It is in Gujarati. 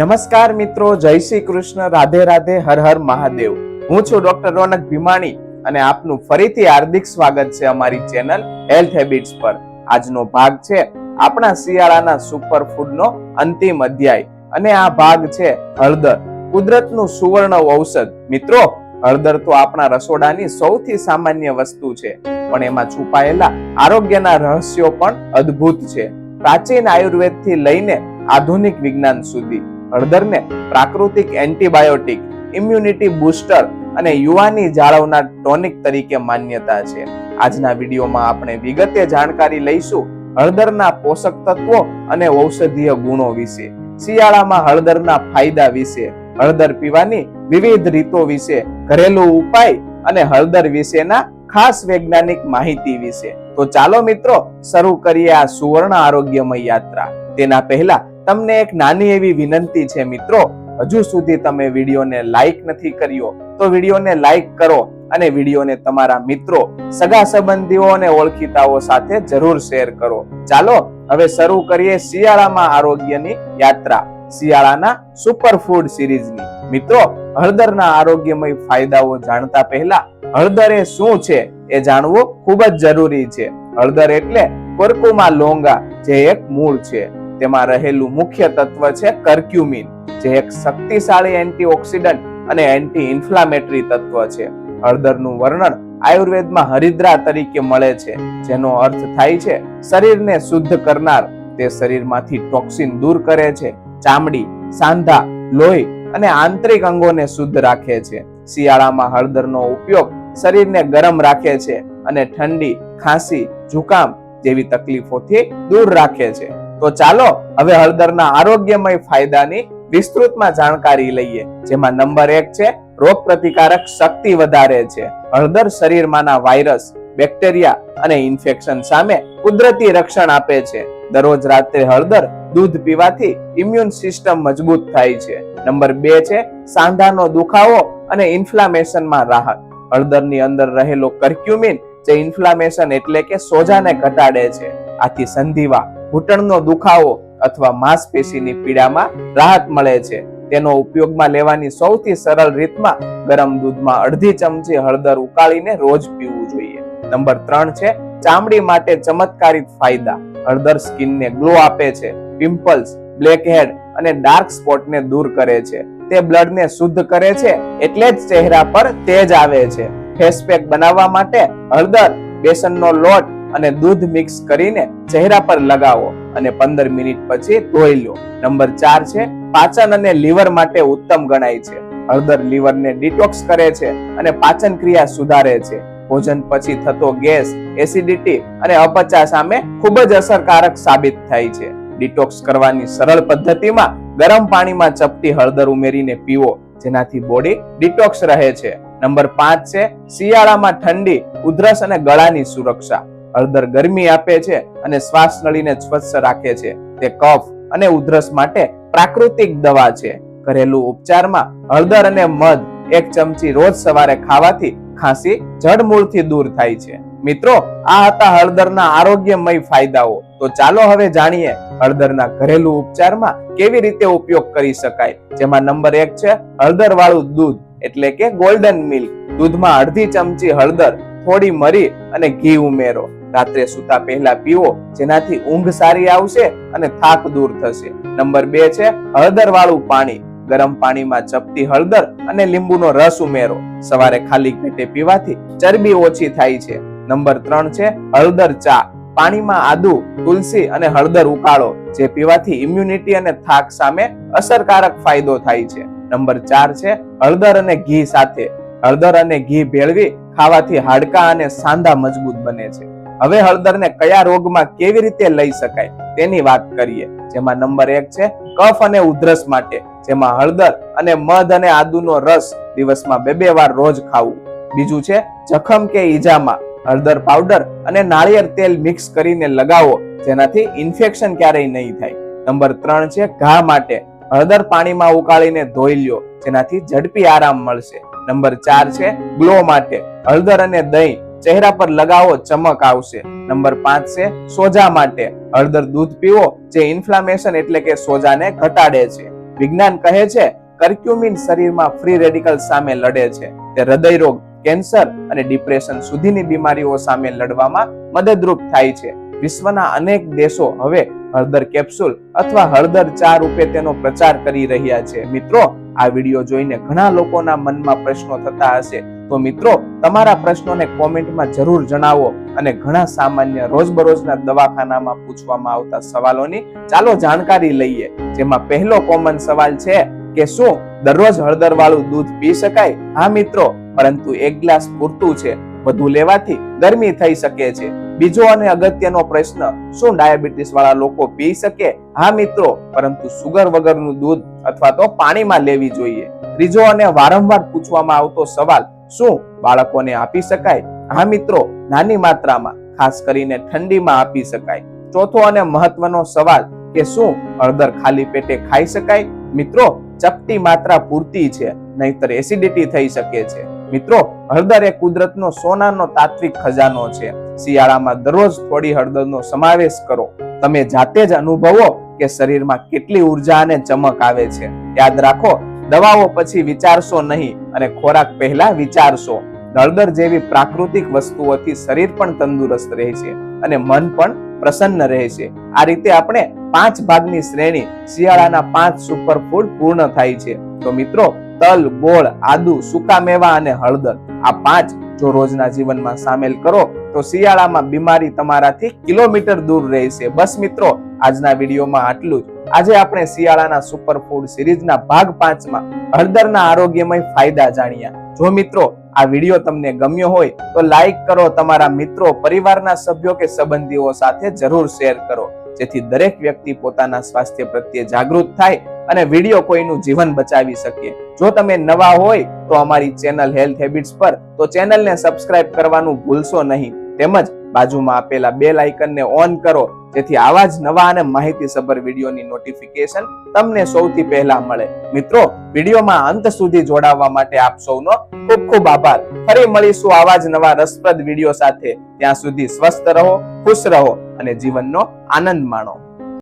નમસ્કાર મિત્રો, જય શ્રી કૃષ્ણ, રાધે રાધે, હર હર મહાદેવ. હું છું ડોક્ટર રોનક ભીમાણી અને આપનું ફરીથી હાર્દિક સ્વાગત છે અમારી ચેનલ હેલ્થ હેબિટ્સ પર. આજનો ભાગ છે આપણા શિયાળાના સુપર ફૂડનો અંતિમ અધ્યાય અને આ ભાગ છે હળદર. કુદરતનું સુવર્ણ ઔષધ. મિત્રો, હળદર તો આપણા રસોડાની સૌથી સામાન્ય વસ્તુ છે, પણ એમાં છુપાયેલા આરોગ્યના રહસ્યો પણ અદ્ભુત છે. પ્રાચીન આયુર્વેદથી લઈને આધુનિક વિજ્ઞાન સુધી હળદરને પ્રાકૃતિક એન્ટીબાયોટિક ઇમ્યુનિટી બૂસ્ટર અને યુવાની જાળવનાર ટોનિક તરીકે માન્યતા છે. આજના વિડીયોમાં આપણે વિગતે જાણકારી લઈશું હળદરના પોષક તત્વો અને ઔષધીય ગુણો વિશે. શિયાળામાં હળદરના ફાયદા વિશે, હળદર પીવાની વિવિધ રીતો વિશે, ઘરેલુ ઉપાય અને હળદર વિશેના ખાસ વૈજ્ઞાનિક માહિતી વિશે. તો ચાલો મિત્રો, શરૂ કરીએ આ સુવર્ણ આરોગ્યમય યાત્રા. તેના પહેલા તમને એક નાની એવી વિનંતી છે મિત્રો. હજુ સુધી તમે વિડીયોને લાઈક નથી કર્યો, તો વિડીયોને લાઈક કરો અને વિડીયોને તમારા મિત્રો, સગા સંબંધીઓ અને ઓળખીતાઓ સાથે જરૂર શેર કરો. ચાલો, હવે શરૂ કરીએ શિયાળામાં આરોગ્યની યાત્રા, શિયાળાના સુપર ફૂડ સિરીઝની મિત્રો, હળદરના આરોગ્યમય ફાયદાઓ જાણતા પહેલા, હળદર એ શું છે એ જાણવું ખૂબ જ જરૂરી છે. હળદર એટલે કોરકુમા લોંગા, જે એક મૂળ છે. તેમાં રહેલું મુખ્ય તત્વ છે કર્ક્યુમિન જે એક શક્તિશાળી એન્ટીઓક્સિડન્ટ અને એન્ટી ઇન્ફ્લામેટરી તત્વ છે. હળદરનું વર્ણન આયુર્વેદમાં હરિદ્રા તરીકે મળે છે, જેનો અર્થ થાય છે શરીરને શુદ્ધ કરનાર. તે શરીરમાંથી ટોક્સિન દૂર કરે છે, ચામડી, સાંધા, લોહી અને આંતરિક અંગોને શુદ્ધ રાખે છે. શિયાળામાં હળદરનો ઉપયોગ શરીરને ગરમ રાખે છે અને ઠંડી, ખાંસી, જુકામ જેવી તકલીફોથી દૂર રાખે છે. તો ચાલો હવે હળદરના આરોગ્યમય ફાયદાની વિસ્તૃતમાં જાણકારી લઈએ, જેમાં નંબર એક છે, રોગ પ્રતિકારક શક્તિ વધારે છે. હળદર શરીરમાંના વાયરસ, બેક્ટેરિયા અને ઇન્ફેક્શન સામે કુદરતી રક્ષણ આપે છે. દરરોજ રાત્રે હળદર દૂધ પીવાથી ઇમ્યુન સિસ્ટમ મજબૂત થાય છે. નંબર બે છે, સાંધાનો દુખાવો અને ઇન્ફ્લામેશનમાં રાહત. હળદરની અંદર રહેલો કર્ક્યુમિન જે ઇન્ફ્લામેશન એટલે કે સોજાને ઘટાડે છે. આથી સંધિવા ઘૂંટણનો દુખાવો અથવા માંસપેશીની પીડામાં રાહત મળે છે. તેનો ઉપયોગમાં લેવાની સૌથી સરળ રીતમાં ગરમ દૂધમાં અડધી ચમચી હળદર ઉકાળીને રોજ પીવું જોઈએ. નંબર ત્રણ છે, ચામડી માટે ચમત્કારિક ફાયદા. હળદર સ્કિનને ગ્લો આપે છે, પિમ્પલ્સ બ્લેક હેડ અને ડાર્ક સ્પોટને દૂર કરે છે. તે બ્લડને શુદ્ધ કરે છે એટલે જ ચહેરા પર તેજ આવે છે. ફેસ પેક બનાવવા માટે હળદર, બેસનનો લોટ અને દૂધ મિક્સ કરીને ચહેરા પર લગાવો અને પંદર મિનિટ પછી ધોઈ લો. નંબર ચાર છે, પાચન અને લીવર માટે ઉત્તમ ગણાય છે. હળદર લીવરને ડિટોક્સ કરે છે અને પાચન ક્રિયા સુધારે છે. ભોજન પછી થતો ગેસ એસિડિટી અને અપચા સામે ખૂબ જ અસરકારક સાબિત થાય છે. ડિટોક્સ કરવાની સરળ પદ્ધતિમાં ગરમ પાણીમાં ચપટી હળદર ઉમેરીને પીવો, જેનાથી બોડી ડિટોક્સ રહે છે. નંબર પાંચ છે, શિયાળામાં ઠંડી, ઉધરસ અને ગળાની સુરક્ષા. હળદર ગરમી આપે છે અને શ્વાસ નળીને સ્વચ્છ રાખે છે. તે કફ અને ઉધરસ માટે પ્રાકૃતિક દવા છે. ઘરેલું ઉપચારમાં હળદર અને મધ એક ચમચી રોજ સવારે ખાવાથી ખાંસી જડમૂળથી દૂર થાય છે. મિત્રો, આ હતા હળદરના આરોગ્યમય ફાયદાઓ. તો ચાલો હવે જાણીએ હળદરના ઘરેલું ઉપચારમાં કેવી રીતે ઉપયોગ કરી શકાય. જેમાં નંબર એક છે હળદર વાળું દૂધ, એટલે કે ગોલ્ડન મિલ્ક દૂધમાં અડધી ચમચી હળદર, થોડી મરી અને ઘી ઉમેરો. રાત્રે સૂતા પહેલા પીવો, જેનાથી ઊંઘ સારી આવશે અને થાક દૂર થશે. નંબર બે છે હળદર વાળું પાણી. ગરમ પાણીમાં ચપટી હળદર અને લીંબુનો રસ ઉમેરો. સવારે ખાલી પેટે પીવાથી ચરબી ઓછી થાય છે. નંબર ત્રણ છે, હળદર ચા. પાણીમાં આદુ, તુલસી અને હળદર ઉકાળો, જે પીવાથી ઇમ્યુનિટી અને થાક સામે અસરકારક ફાયદો થાય છે. નંબર ચાર છે, હળદર અને ઘી સાથે. હળદર અને ઘી ભેળવી ખાવાથી હાડકા અને સાંધા મજબૂત બને છે. હવે હળદરને કયા રોગમાં કેવી રીતે લઈ શકાય તેની વાત કરીએ. જેમાં નંબર એક છે, કફ અને ઉધરસ માટે, જેમાં હળદર અને મધ અને આદુનો રસ દિવસમાં બે બે વાર રોજ ખાવું. બીજું છે, જખમ કે ઈજામાં, હળદર પાવડર અને નાળિયેર તેલ મિક્સ કરીને લગાવો, જેનાથી ઇન્ફેક્શન ક્યારેય નહીં થાય. નંબર ત્રણ છે, ઘા માટે, હળદર પાણીમાં ઉકાળીને ધોઈ લ્યો, જેનાથી ઝડપી આરામ મળશે. નંબર ચાર છે, ગ્લો માટે, હળદર અને દહીં ચહેરા પર લગાવો ચમક આવશે. નંબર પાંચ છે, સોજા માટે. હળદર દૂધ પીવો, જે ઇન્ફ્લામેશન એટલે કે સોજાને ઘટાડે છે. વિજ્ઞાન કહે છે કર્ક્યુમિન શરીરમાં ફ્રી રેડિકલ સામે લડે છે. તે હૃદય રોગ, કેન્સર અને ડિપ્રેશન સુધીની બીમારીઓ સામે લડવામાં મદદરૂપ થાય છે. વિશ્વના અનેક દેશો હવે હળદર કેપ્સ્યુલ અથવા હળદર ચા રૂપે તેનો પ્રચાર કરી રહ્યા છે. મિત્રો, આ વીડિયો જોઈને ઘણા લોકોના મનમાં પ્રશ્નો થતા હશે. તો મિત્રો તમારા પ્રશ્નોને કોમેન્ટમાં જરૂર જણાવો અને ઘણા સામાન્ય રોજબરોજના દવાખાનામાં પૂછવામાં આવતા સવાલોની ચાલો જાણકારી લઈએ. જેમાં પહેલો કોમન સવાલ છે કે શું દરરોજ હળદર વાળું દૂધ પી શકાય? હા મિત્રો, પરંતુ એક ગ્લાસ પૂરતું છે. વધુ લેવાથી ગરમી થઈ શકે છે. બીજો અને અગત્યનો પ્રશ્ન, શું ડાયાબિટીસ વાળા લોકો પી શકે? હા મિત્રો, પરંતુ સુગર વગરનું દૂધ અથવા તો પાણીમાં લેવી જોઈએ. ત્રીજો અને વારંવાર પૂછવામાં આવતો સવાલ શું બાળકોને આપી શકાય? હા મિત્રો, નાની માત્રામાં, ખાસ કરીને ઠંડીમાં આપી શકાય. ચોથો અને મહત્વનો સવાલ કે શું હળદર ખાલી પેટે ખાઈ શકાય? મિત્રો, ચપટી માત્રા પૂરતી છે, નહીતર એસિડિટી થઈ શકે છે. મિત્રો, હળદર એ કુદરતનો સોનાનો તાત્વિક ખજાનો છે. શિયાળામાં દરરોજ થોડી હળદરનો સમાવેશ કરો. તમે જાતે જ અનુભવો કે શરીરમાં કેટલી ઊર્જા અને ચમક આવે છે. યાદ રાખો દવાઓ પછી વિચારશો નહીં અને ખોરાક પહેલા વિચારશો. હળદર જેવી પ્રાકૃતિક વસ્તુઓથી શરીર પણ તંદુરસ્ત રહે છે અને મન પણ પ્રસન્ન રહે છે આ રીતે આપણે પાંચ ભાગની શ્રેણી શિયાળાના પાંચ સુપરફૂડ પૂર્ણ થાય છે. તો મિત્રો, તલ, ગોળ, આદુ, સૂકા મેવા અને હળદર આ પાંચ જો રોજના જીવનમાં સામેલ કરો તો શિયાળામાં બીમારી તમારાથી કિલોમીટર દૂર રહેશે. બસ મિત્રો, આજના વિડીયોમાં આટલું જ. આજે આપણે શિયાળાના સુપરફૂડ સિરીઝના ભાગ પાંચમાં હળદરના આરોગ્યમય ફાયદા જાણ્યા. જો મિત્રો, આ વીડિયો તમને ગમ્યો હોય, તો લાઈક કરો, તમારા મિત્રો, પરિવારના સભ્યો કે સંબંધીઓ સાથે જરૂર શેર કરો. જેથી દરેક વ્યક્તિ પોતાના સ્વાસ્થ્ય પ્રત્યે જાગૃત થાય અને વીડિયો કોઈનું જીવન બચાવી શકીએ. જો તમે નવા હોય તો અમારી ચેનલ હેલ્થ હેબિટ્સ પર તો ચેનલને સબસ્ક્રાઇબ કરવાનું ભૂલશો નહીં. તેમજ બાજુમાં આપેલા બેલ આઇકનને ઓન કરો, જેથી આવા જ નવા અને માહિતીસભર વિડીયોની નોટિફિકેશન તમને સૌથી પહેલા મળે. મિત્રો, વિડીયોમાં અંત સુધી જોડાવા માટે આપ સૌનો ખૂબ ખૂબ આભાર. ફરી મળીશું આવા જ નવા રસપ્રદ વીડિયો સાથે. ત્યાં સુધી સ્વસ્થ રહો, ખુશ રહો અને જીવનનો આનંદ માણો.